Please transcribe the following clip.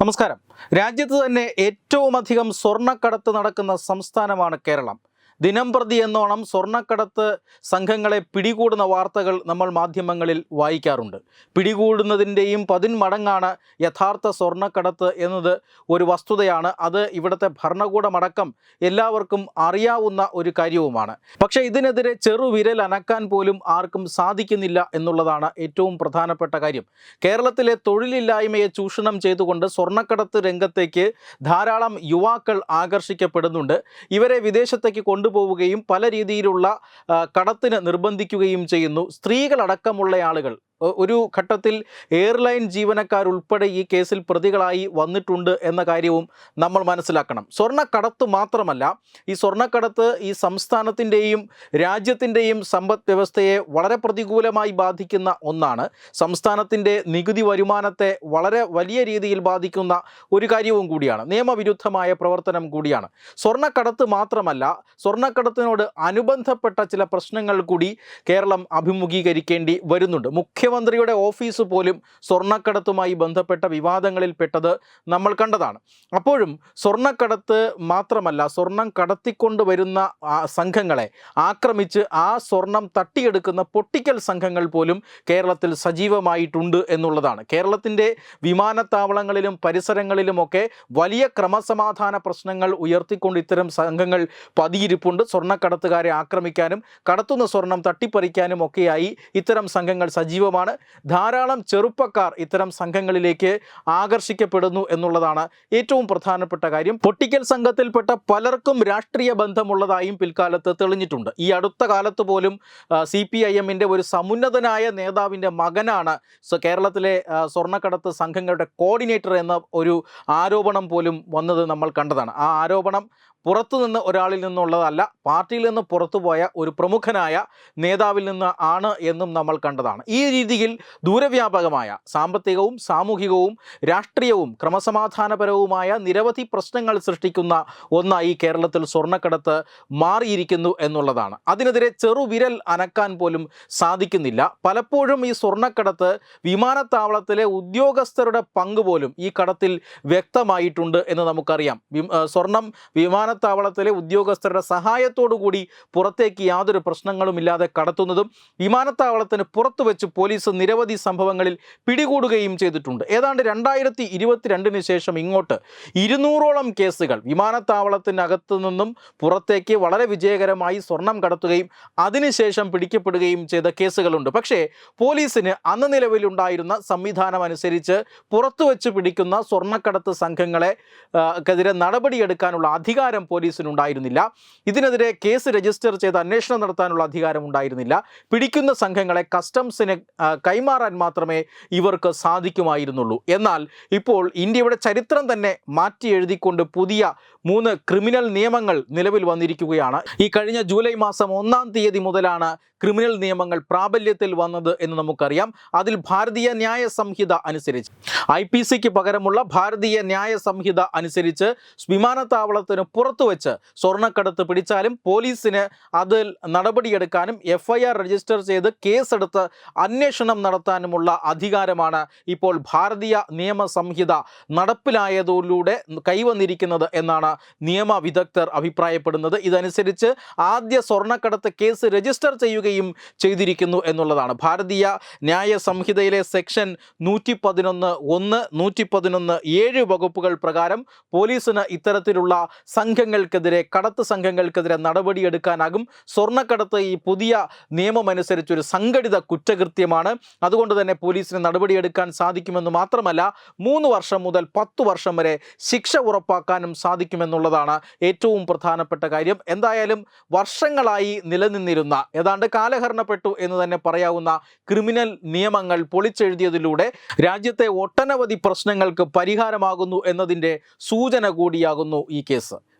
നമസ്കാരം. രാജ്യത്ത് തന്നെ ഏറ്റവും അധികം സ്വർണക്കടത്ത് നടക്കുന്ന സംസ്ഥാനമാണ് കേരളം. ദിനം പ്രതി എന്നോണം സ്വർണക്കടത്ത് സംഘങ്ങളെ പിടികൂടുന്ന വാർത്തകൾ നമ്മൾ മാധ്യമങ്ങളിൽ വായിക്കാറുണ്ട്. പിടികൂടുന്നതിന്റെയും പതിന്മടങ്ങാണ് യഥാർത്ഥ സ്വർണക്കടത്ത് എന്നത് ഒരു വസ്തുതയാണ്. അത് ഇവിടുത്തെ ഭരണകൂടമടക്കം എല്ലാവർക്കും അറിയാവുന്ന ഒരു കാര്യവുമാണ്. പക്ഷേ ഇതിനെതിരെ ചെറുവിരൽ അനക്കാൻ പോലും ആർക്കും സാധിക്കുന്നില്ല എന്നുള്ളതാണ് ഏറ്റവും പ്രധാനപ്പെട്ട കാര്യം. കേരളത്തിലെ തൊഴിലില്ലായ്മയെ ചൂഷണം ചെയ്തുകൊണ്ട് സ്വർണക്കടത്ത് രംഗത്തേക്ക് ധാരാളം യുവാക്കൾ ആകർഷിക്കപ്പെടുന്നുണ്ട്. ഇവരെ വിദേശത്തേക്ക് കൊണ്ടുപോവുകയും പല രീതിയിലുള്ള കടത്തിന് നിർബന്ധിക്കുകയും ചെയ്യുന്നു. സ്ത്രീകളടക്കമുള്ള ആളുകൾ. ഒരു ഘട്ടത്തിൽ എയർലൈൻ ജീവനക്കാരുൾപ്പെടെ ഈ കേസിൽ പ്രതികളായി വന്നിട്ടുണ്ട് എന്ന കാര്യവും നമ്മൾ മനസ്സിലാക്കണം. സ്വർണക്കടത്ത് മാത്രമല്ല ഈ സ്വർണക്കടത്ത് ഈ സംസ്ഥാനത്തിന്റെയും രാജ്യത്തിന്റെയും സമ്പദ് വ്യവസ്ഥയെ വളരെ പ്രതികൂലമായി ബാധിക്കുന്ന ഒന്നാണ്. സംസ്ഥാനത്തിന്റെ നികുതി വരുമാനത്തെ വളരെ വലിയ രീതിയിൽ ബാധിക്കുന്ന ഒരു കാര്യവും കൂടിയാണ്. നിയമവിരുദ്ധമായ പ്രവർത്തനം കൂടിയാണ്. സ്വർണക്കടത്ത് മാത്രമല്ല സ്വർണക്കടത്തിനോട് അനുബന്ധപ്പെട്ട ചില പ്രശ്നങ്ങൾ കൂടി കേരളം അഭിമുഖീകരിക്കേണ്ടി വരുന്നുണ്ട്. മുഖ്യമന്ത്രിയുടെ ഓഫീസ് പോലും സ്വർണക്കടത്തുമായി ബന്ധപ്പെട്ട വിവാദങ്ങളിൽ പെട്ടത് നമ്മൾ കണ്ടതാണ്. അപ്പോഴും സ്വർണക്കടത്ത് മാത്രമല്ല സ്വർണം കടത്തിക്കൊണ്ട് വരുന്ന സംഘങ്ങളെ ആക്രമിച്ച് ആ സ്വർണം തട്ടിയെടുക്കുന്ന പൊട്ടിക്കൽ സംഘങ്ങൾ പോലും കേരളത്തിൽ സജീവമായിട്ടുണ്ട് എന്നുള്ളതാണ്. കേരളത്തിന്റെ വിമാനത്താവളങ്ങളിലും പരിസരങ്ങളിലുമൊക്കെ വലിയ ക്രമസമാധാന പ്രശ്നങ്ങൾ ഉയർത്തിക്കൊണ്ട് ഇത്തരം സംഘങ്ങൾ പതിയിരിപ്പുണ്ട്. സ്വർണക്കടത്തുകാരെ ആക്രമിക്കാനും കടത്തുന്ന സ്വർണം തട്ടിപ്പറിക്കാനും ഒക്കെയായി ഇത്തരം സംഘങ്ങൾ സജീവമാണ് ധാരാളം ചെറുപ്പക്കാർ ഇത്തരം സംഘങ്ങളിലേക്ക് ആകർഷിക്കപ്പെടുന്നു എന്നുള്ളതാണ് ഏറ്റവും പ്രധാനപ്പെട്ട കാര്യം. പൊട്ടിക്കൽ സംഘത്തിൽപ്പെട്ട പലർക്കും രാഷ്ട്രീയ ബന്ധമുള്ളതായും പിൽക്കാലത്ത് തെളിഞ്ഞിട്ടുണ്ട്. ഈ അടുത്ത കാലത്ത് പോലും സി പി ഐ എമ്മിന്റെ ഒരു സമുന്നതനായ നേതാവിന്റെ മകനാണ് കേരളത്തിലെ സ്വർണക്കടത്ത് സംഘങ്ങളുടെ കോർഡിനേറ്റർ എന്ന ഒരു ആരോപണം പോലും വന്നത് നമ്മൾ കണ്ടതാണ്. ആ ആരോപണം പുറത്തുനിന്ന് ഒരാളിൽ നിന്നുള്ളതല്ല പാർട്ടിയിൽ നിന്ന് പുറത്തുപോയ ഒരു പ്രമുഖനായ നേതാവിൽ നിന്ന് ആണ് എന്നും നമ്മൾ കണ്ടതാണ്. ഈ രീതിയിൽ ദൂരവ്യാപകമായ സാമ്പത്തികവും സാമൂഹികവും രാഷ്ട്രീയവും ക്രമസമാധാനപരവുമായ നിരവധി പ്രശ്നങ്ങൾ സൃഷ്ടിക്കുന്ന ഒന്നായി കേരളത്തിൽ സ്വർണക്കടത്ത് മാറിയിരിക്കുന്നു എന്നുള്ളതാണ്. അതിനെതിരെ ചെറുവിരൽ അനക്കാൻ പോലും സാധിക്കുന്നില്ല. പലപ്പോഴും ഈ സ്വർണക്കടത്ത് വിമാനത്താവളത്തിലെ ഉദ്യോഗസ്ഥരുടെ പങ്ക് പോലും ഈ കടത്തിൽ വ്യക്തമായിട്ടുണ്ട് എന്ന് നമുക്കറിയാം. സ്വർണം സ്വർണം വിമാനത്താവളത്തിലെ ഉദ്യോഗസ്ഥരുടെ സഹായത്തോടു കൂടി പുറത്തേക്ക് യാതൊരു പ്രശ്നങ്ങളും ഇല്ലാതെ കടത്തുന്നതും വിമാനത്താവളത്തിന് പുറത്തു വെച്ച് പോലീസ് നിരവധി സംഭവങ്ങളിൽ പിടികൂടുകയും ചെയ്തിട്ടുണ്ട്. ഏതാണ്ട് രണ്ടായിരത്തി ഇരുപത്തിരണ്ടിന് ശേഷം ഇങ്ങോട്ട് ഇരുന്നൂറോളം കേസുകൾ വിമാനത്താവളത്തിനകത്തു നിന്നും പുറത്തേക്ക് വളരെ വിജയകരമായി സ്വർണം കടത്തുകയും അതിനുശേഷം പിടിക്കപ്പെടുകയും ചെയ്ത കേസുകളുണ്ട്. പക്ഷേ പോലീസിന് അന്ന് നിലവിലുണ്ടായിരുന്ന സംവിധാനം അനുസരിച്ച് പുറത്തു വെച്ച് പിടിക്കുന്ന സ്വർണക്കടത്ത് സംഘങ്ങളെ ക്കെതിരെ നടപടിയെടുക്കാനുള്ള അധികാരം പോലീസിനുണ്ടായിരുന്നില്ല. ഇതിനെതിരെ കേസ് രജിസ്റ്റർ ചെയ്ത് അന്വേഷണം നടത്താനുള്ള അധികാരം ഉണ്ടായിരുന്നില്ല. പിടിക്കുന്ന സംഘങ്ങളെ കസ്റ്റംസിന് കൈമാറാൻ മാത്രമേ ഇവർക്ക് സാധിക്കുമായിരുന്നുള്ളൂ. എന്നാൽ ഇപ്പോൾ ഇന്ത്യയുടെ ചരിത്രം തന്നെ മാറ്റി എഴുതിക്കൊണ്ട് പുതിയ മൂന്ന് ക്രിമിനൽ നിയമങ്ങൾ നിലവിൽ വന്നിരിക്കുകയാണ്. ഈ കഴിഞ്ഞ ജൂലൈ മാസം ഒന്നാം തീയതി മുതലാണ് ക്രിമിനൽ നിയമങ്ങൾ പ്രാബല്യത്തിൽ വന്നത് എന്ന് നമുക്കറിയാം. അതിൽ ഭാരതീയ ന്യായ സംഹിത അനുസരിച്ച്. ഐ പി സിക്ക് പകരമുള്ള ഭാരതീയ ന്യായ സംഹിത അനുസരിച്ച് വിമാനത്താവളത്തിന് പുറത്തു വെച്ച് സ്വർണക്കടത്ത് പിടിച്ചാലും പോലീസിന് അതിൽ നടപടിയെടുക്കാനും എഫ് ഐ ആർ രജിസ്റ്റർ ചെയ്ത് കേസെടുത്ത് അന്വേഷണം നടത്താനുമുള്ള അധികാരമാണ് ഇപ്പോൾ ഭാരതീയ നിയമ സംഹിത നടപ്പിലായതിലൂടെ കൈവന്നിരിക്കുന്നത് എന്നാണ് നിയമ വിദഗ്ധർ അഭിപ്രായപ്പെടുന്നത്. ഇതനുസരിച്ച് ആദ്യ സ്വർണക്കടത്ത് കേസ് രജിസ്റ്റർ ചെയ്യുകയും ചെയ്തിരിക്കുന്നു എന്നുള്ളതാണ്. ഭാരതീയ ന്യായ സംഹിതയിലെ സെക്ഷൻ നൂറ്റി പതിനൊന്ന് ഒന്ന് നൂറ്റി പതിനൊന്ന് ഏഴ് വകുപ്പുകൾ പ്രകാരം പോലീസിന് ഇത്തരത്തിലുള്ള സംഘങ്ങൾക്കെതിരെ കടത്ത് സംഘങ്ങൾക്കെതിരെ നടപടിയെടുക്കാനാകും. സ്വർണക്കടത്ത് ഈ പുതിയ നിയമമനുസരിച്ച് ഒരു സംഘടിത കുറ്റകൃത്യമാണ്. അതുകൊണ്ട് തന്നെ പോലീസിന് നടപടിയെടുക്കാൻ സാധിക്കുമെന്ന് മാത്രമല്ല മൂന്ന് വർഷം മുതൽ പത്ത് വർഷം വരെ ശിക്ഷ ഉറപ്പാക്കാനും സാധിക്കുമെന്നുള്ളതാണ് ഏറ്റവും പ്രധാനപ്പെട്ട കാര്യം. എന്തായാലും വർഷങ്ങളായി നിലനിന്നിരുന്ന ഏതാണ്ട് കാലഹരണപ്പെട്ടു എന്ന് തന്നെ പറയാവുന്ന ക്രിമിനൽ നിയമങ്ങൾ പൊളിച്ചെഴുതിയതിലൂടെ രാജ്യത്തെ ഒട്ടനവധി പ്രശ്നങ്ങൾക്ക് പരിഹാരമാകുന്നു എന്നതിന്റെ സൂചന കൂടിയാകുന്നു ഈ case.